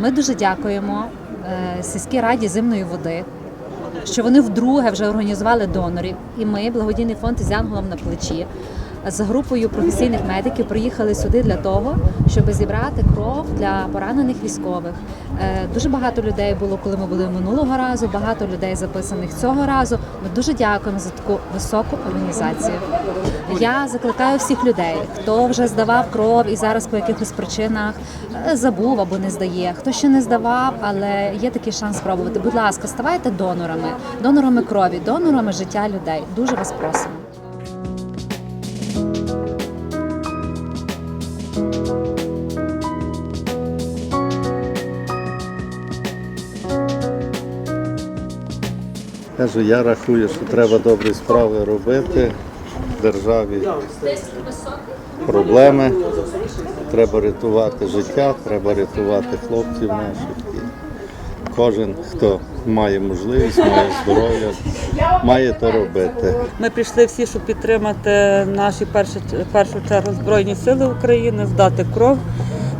Ми дуже дякуємо е, сільській раді зимної води, що вони вдруге вже організували донорів. І ми, благодійний фонд з Янголом на плечі, з групою професійних медиків приїхали сюди для того, щоб зібрати кров для поранених військових. Е, Дуже багато людей було, коли ми були минулого разу. Багато людей записаних цього разу. Ми дуже дякуємо за таку високу організацію. Я закликаю всіх людей, хто вже здавав кров і зараз по якихось причинах е, забув або не здає. Хто ще не здавав, але є такий шанс спробувати. Будь ласка, ставайте донорами, донорами крові, донорами життя людей. Дуже вас просимо. Кажу, я рахую, що треба добрі справи робити в державі. Проблеми. Треба рятувати життя, треба рятувати хлопців наших. І кожен, хто має можливість, має здоров'я, має то робити. Ми прийшли всі, щоб підтримати наші перші першу чергу Збройні Сили України, здати кров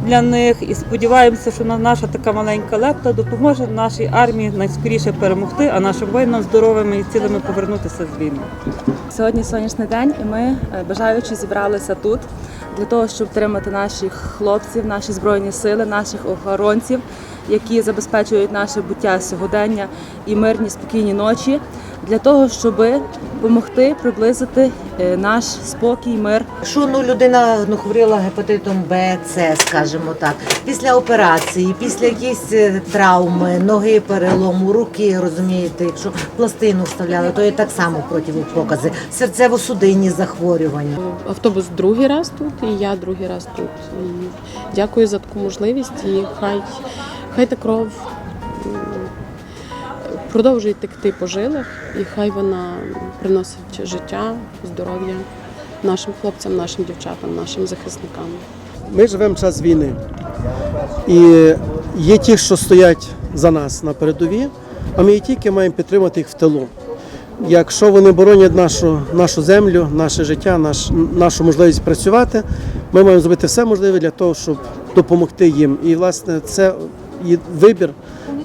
для них. І сподіваємося, що на- наша така маленька лепта допоможе нашій армії найскоріше перемогти, а нашим воїнам здоровими і цілими повернутися з війни. Сьогодні сонячний день, і ми е, бажаючи зібралися тут для того, щоб підтримати наших хлопців, наші збройні сили, наших охоронців, які забезпечують наше буття сьогодення і мирні спокійні ночі, для того, щоб допомогти приблизити е, наш спокій, мир Якщо ну, людина ну, хворіла гепатитом Б, С, скажімо так, після операції, після якісь е, травми, ноги перелому, руки, розумієте, якщо пластину вставляли, то є так само противопокази, серцево-судинні захворювання. Автобус другий раз тут, і я другий раз тут. І дякую за таку можливість. І хай, хай та кров продовжує текти по жилах, і хай вона приносить життя, здоров'я нашим хлопцям, нашим дівчатам, нашим захисникам. Ми живемо в час війни. І є ті, що стоять за нас на передові, а ми тільки маємо підтримати їх в тилу. Якщо вони боронять нашу, нашу землю, наше життя, наш, нашу можливість працювати, ми маємо зробити все можливе для того, щоб допомогти їм. І, власне, це є вибір,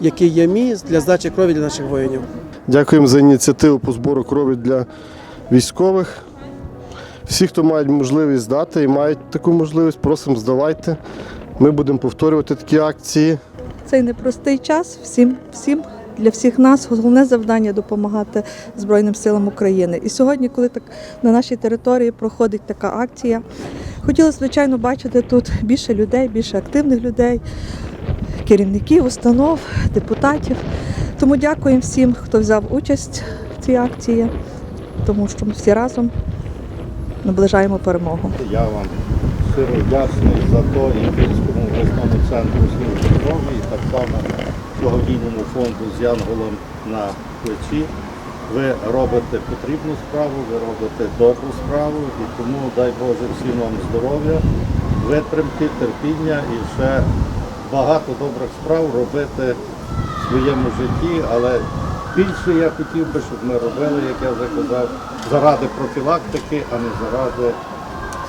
який є мій для здачі крові для наших воїнів. Дякуємо за ініціативу по збору крові для військових. Всі, хто мають можливість здати і мають таку можливість, просимо здавайте. Ми будемо повторювати такі акції. цей непростий час всім, всім для всіх нас головне завдання допомагати Збройним силам України. І сьогодні, коли так на нашій території проходить така акція, хотіла звичайно бачити тут більше людей, більше активних людей, керівників, установ, депутатів. Тому дякуємо всім, хто взяв участь в цій акції, тому що ми всі разом наближаємо перемогу. Я вам щиро вдячний за то Київському обласному центру служби крові, і так само благодійному фонду з Янголом на плечі. Ви робите потрібну справу, ви робите добру справу, і тому дай Боже всім вам здоров'я, витримки, терпіння і ще багато добрих справ робити в своєму житті, але більше я хотів би, щоб ми робили, як я вже казав, заради профілактики, а не заради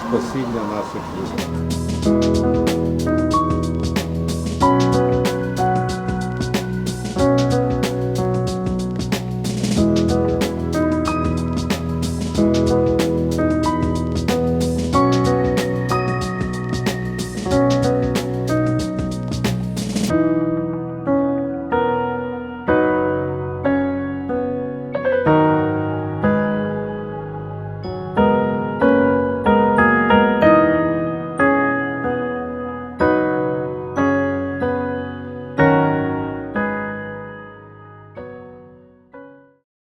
спасіння наших людей.